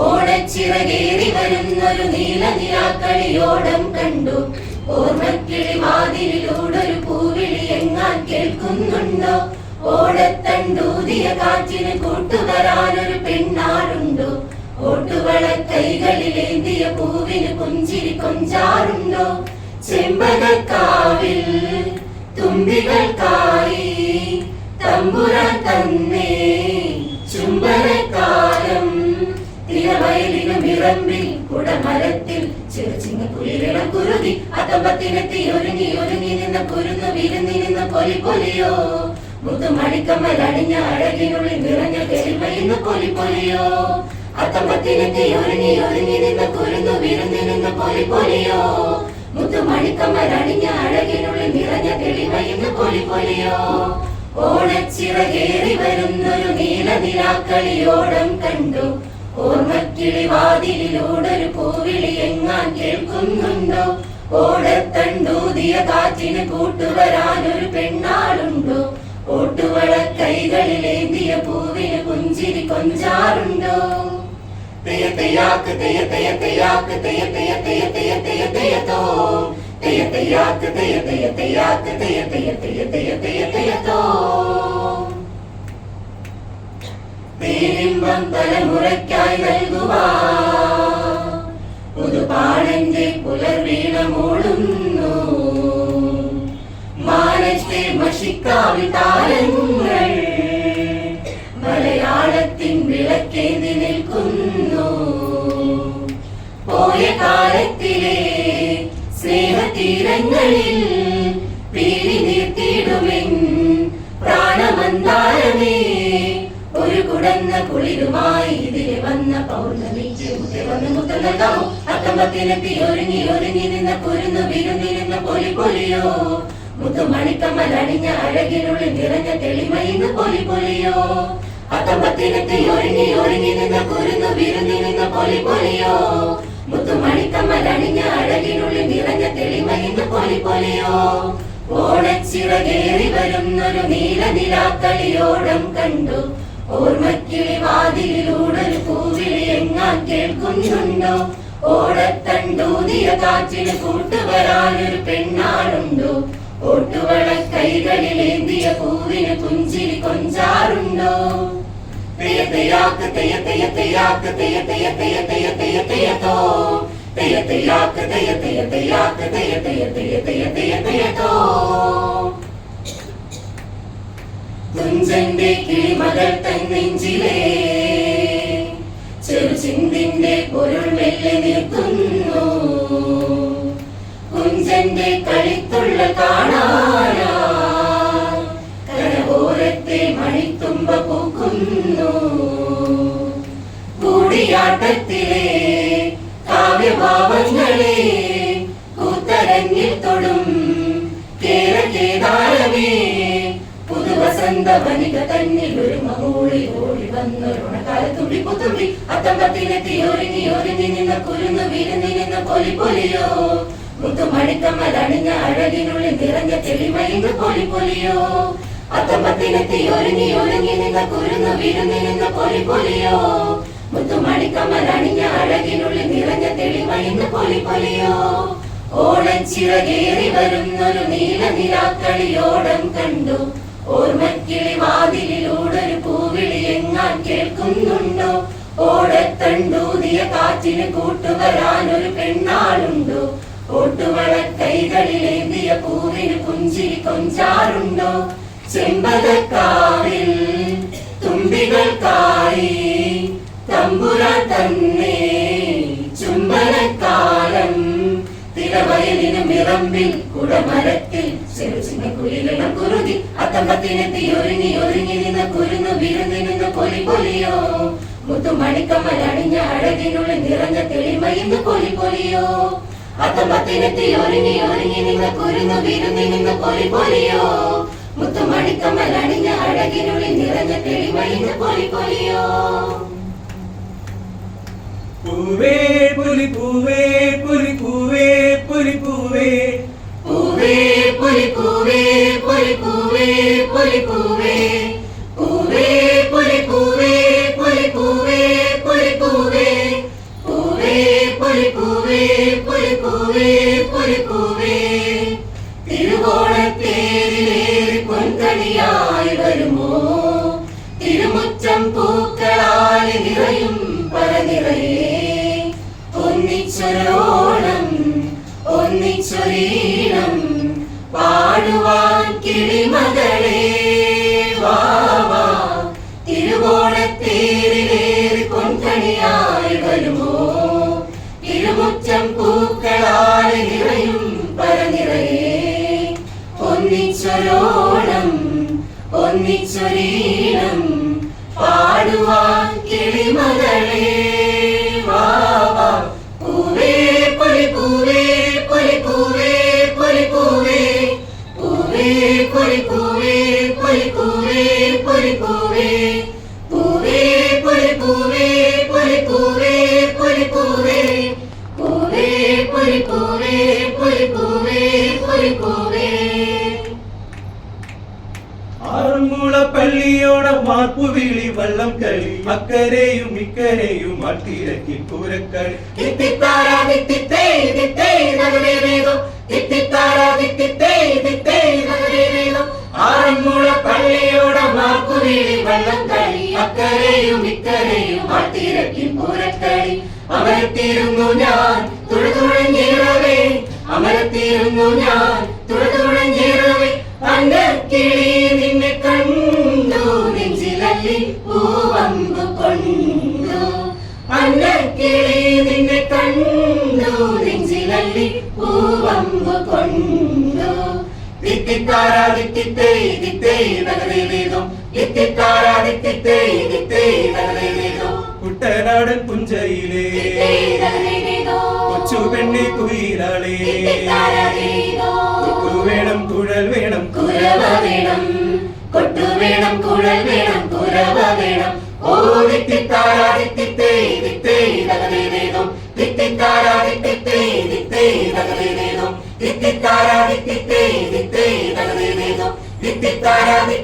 ഓടച്ചിറകേറി വരുന്നൊരു നീല നിലാക്കളിയോടം കണ്ടു ഓർമ്മക്കിളി വാതിലിലൂടൊരു പൂവിളി എങ്ങാൻ കേൾക്കുന്നുണ്ടോ ഓടത്തണ്ടൂതിയ കാറ്റിന് കൂട്ടുവരാനൊരു പെണ്ണാറുണ്ടോ ഓട്ടുവള കൈകളിലേന്തിയ പൂവിന് പുഞ്ചിരി കൊഞ്ചാറുണ്ടോ. ചെമ്പകക്കാവിൽ തുമ്പികൾക്കായി തമ്പുരാൻ തന്നേ. ചുംബനക്കാലം തിരവയലിനും ഇറമ്പിൽ കുടമരത്തിൽ ചെറുചിങ്ങ കുളിരിളം കുരുതി. അതമ്പത്തിനെത്തി ഒരുങ്ങി ഒരുങ്ങി നിന്ന കുരുന്നു വിരുന്നി നിന്ന പൊലി പൊലിയോ. മുതുമണിക്കമ്മലണിഞ്ഞ അഴകിനുള്ളിൽ നിറഞ്ഞ തെളിമയിന്ന് പൊലി പൊലിയോ അത്തമ്പത്തിനെത്തി ഒരുങ്ങി ഒരുങ്ങി നിന്ന കുരുന്നു വിരുന്നി നിന്ന പൊലി പൊലിയോ മുത്തുമണിക്കമ്മലണിഞ്ഞ അഴകിനുള്ളിൽ നിറഞ്ഞ തെളിമയിന്ന് പൊലി പൊലിയോ ഓണച്ചിറകേറി വരുന്നൊരു നീല നിലാക്കളിയോടം കണ്ടു. ഓർമ്മക്കിളി വാതിലിലൂടൊരു പൂവിളി എങ്ങാൻ കേൾക്കുന്നുണ്ടോ? ഓടത്തണ്ടൂതിയ കാറ്റിന് കൂട്ടുവരാനൊരു പെണ്ണാളുണ്ടോ പൂട്ടുവള കൈകളിലേന്തിയ പൂവിന് പുഞ്ചിരി കൊഞ്ചാറുണ്ടോ തെയ തെയാക്ക് തെയ തെയ തെയാക്ക് തെയ തെയ തെയ മഷിക്കാവി മലയാളത്തിൻ വിളക്കേന്തി നിൽക്കുന്നു. പോയ കാലത്തിലെ സ്നേഹതീരങ്ങളിൽ പീലി നീർത്തിയിടുമെൻ പ്രാണമന്താരമേ ഒരു കുടന്ന കുളിരുമായി ഇതിലെ വന്ന പൗർണമി വന്ന് മുത്തം നൽകാമോ? അത്തമ്പത്തിനെത്തി ഒരുങ്ങി ഒരുങ്ങി നിന്ന പൊരുന്നു വിരുന്നിരുന്ന പൊലി പൊലിയോ? മുത്തുമണിക്കമ്മലണിഞ്ഞ അഴകിനുള്ളിൽ നിറഞ്ഞ തെളിമയിന്ന് പൊലി പൊലിയോ? അത്തമ്പത്തിനെത്തി ഒരുങ്ങി ഒരുങ്ങി നിന്ന കുരുന്നു വിരുന്നി നിന്ന പൊലി പൊലിയോ? മുത്തുമണിക്കമ്മലണിഞ്ഞ അഴകിനുള്ളിൽ നിറഞ്ഞ തെളിമയിന്ന് പൊലി പൊലിയോ? ഓണച്ചിറകേറി വരുന്നൊരു നീല നിലാക്കളിയോടം കണ്ടു. ഓർമ്മക്കിളി വാതിലിലൂടൊരു പൂവിളി എങ്ങാൻ കേൾക്കുന്നുണ്ടോ? ഓടത്തണ്ടൂതിയ കാറ്റിന് കൂട്ടുവരാനൊരു പെണ്ണാളുണ്ടോ. ഓട്ടുവള പൂവിന് പുഞ്ചിരി കൊഞ്ചാറുണ്ടോ തെയ തെയാക്ക് തെയ തെയ തെയാക്ക് തെയ തെയ തെയ തെയ തുഞ്ചന്റെ തൻ നെഞ്ചിലേ ചെറുചിന്തിന്റെ പൊരുൾ മെല്ലെ നിൽക്കുന്നു കരവോരത്തെ മണിത്തുമ്പ പൂക്കുന്നു. കൂടിയാട്ടത്തിലെ കാവ്യഭാവങ്ങളെ കൂത്തരങ്ങിൽ തൊടും. കേരകേദാരമേ പുതുവസന്ത വനിക തന്നിൽ ഒരു മകൂളി ഓടി വന്നൊരുണക്കാലത്തുള്ളി പുതുള്ളി അത്തമ്പത്തിനെത്തി ഒരുങ്ങി ഒരുങ്ങി നിന്ന കുരുന്നു പൊലി പൊലിയോ മുത്തുമണിക്കമ്മലണിഞ്ഞ അഴകിനുള്ളിൽ നിറഞ്ഞ തെളിമയിന്ന് പൊലി പൊലിയോ? അത്തമ്പത്തിനെത്തി ഒരുങ്ങി ഒരുങ്ങി നിന്ന കുരുന്നു വിരുന്നി നിന്ന പൊലി പൊലിയോ? മുത്തുമണിക്കമ്മലണിഞ്ഞ അഴകിനുള്ളിൽ നിറഞ്ഞ തെളിമയിന്ന് പൊലി പൊലിയോ? ഓണച്ചിറകേറി വരുന്നൊരു നീല നിലാക്കളിയോടം കണ്ടു. ഓർമ്മക്കിളി വാതിലിലൂടൊരു പൂവിളി എങ്ങാൻ കേൾക്കുന്നുണ്ടോ? ഓടത്തണ്ടൂതിയ കാറ്റിന് കൂട്ടുവരാനൊരു പെണ്ണാളുണ്ടോ? ഓട്ടുവള കൈകളിലേന്തിയ പൂവിന് പുഞ്ചിരി കൊഞ്ചാറുണ്ടോ? ചെമ്പകക്കാവിൽ തുമ്പികൾക്കായി തമ്പുരാൻ തന്നെ ചുംബനക്കാലം തിരവയലിന് മിറമ്പിൽ കുടമരത്തിൽ ചെറുചിന്ന കുയിലിളം കുരുതി അത്തമ്പത്തിനെത്തി ഒരുങ്ങി ഒരുങ്ങി നിന്ന കുരുന്നു വിരുന്നി നിന്ന പൊലി പൊലിയോ? മുത്തുമണിക്കമ്മലണിഞ്ഞ അഴകിനുള്ളിൽ നിറഞ്ഞ തെളിമയിന്ന് പൊലി പൊലിയോ? അത്തമ്പത്തിനെത്തി ഒരുങ്ങി ഒരുങ്ങി നിന്ന് കുരുന്നു വിരുന്നി നിന്ന് പൊലി പൊലിയോ മുത്തുമണിക്കമ്മൽ അണിഞ്ഞ അഴകിനുള്ളിൽ നിറഞ്ഞ തെളിമയിന്ന് പൊലി പൊലിയോ പൂവേ പുലി പൂവേ പുലി പൂവേ പുലി പൂവേ. പൂവേ പുലി പൂവേ പുലി പൂവേ പൊലി പൂവേ. പൂവേ പൊലി പൂവേ തിരുവോണത്തേരിലേറി പൊൻകണിയായി വരുമോ? തിരുമുറ്റം പൂക്കളാൽ നിറയും പരനിറയേ. ഒന്നിച്ചൊരോണം ഒന്നിച്ചൊരീണം പാടുവാൻ കിളിമകളെ. വാവാ തിരുവോണത്തേരിലേറി പൊൻകണിയായി വരുമോ? തിരുമുറ്റം പൂക്കളാൽ ഒന്നിച്ചൊരീണം പാടുവാൻ കിളിമകളെ. വാവാ പൂവേ പൊലി പൂവേ പൊലി പൂവേ പൊലി പൂവേ. പൂവേ പൊലി പൂവേ പൊലി പൂവേ പൊലി പൂവേ. അക്കരെയും ഇക്കരെയും അട്ടിരക്കി പൂരക്കൾ ആറന്മുള പള്ളിയോടെ മാക്കുവീഴി വള്ളം കളി അക്കരെയും ഇക്കരെയും ആട്ടിരക്കി പൂരക്കളി അമരത്തിരുന്നു ഞാൻ തുഴതുഴഞ്ഞേറവേ. അമരത്തിരുന്നു ഞാൻ തുഴതുഴഞ്ഞേറവേ. അന്നക്കിളി നിന്നെ കണ്ടു. നെഞ്ചിലല്ലി പൂവമ്പ് കൊണ്ടു. അന്നക്കിളി നിന്നെ കണ്ടു. നെഞ്ചിലല്ലി പൂവമ്പ് കൊണ്ടു. കുട്ടനാടൻ പുഞ്ചയിലേ കൊച്ചു പെണ്ണി കുയിലാളേ. ദിത്തിത്താരാ വേദം കൊട്ടു വേണം. വേണം കുഴൽ വേണം കുരവ വേണം. ഓടി തിത്താരാതിത്തേയ് തിത്തേയ് തകലേതേതും തിത്തിത്താരാതിത്തേയ് തിത്തേയ് തകലേതേതും തിത്തിത്താരാതിത്തേയ് തിത്തേയ് തകലേതേതും തിത്തിത്താരാതി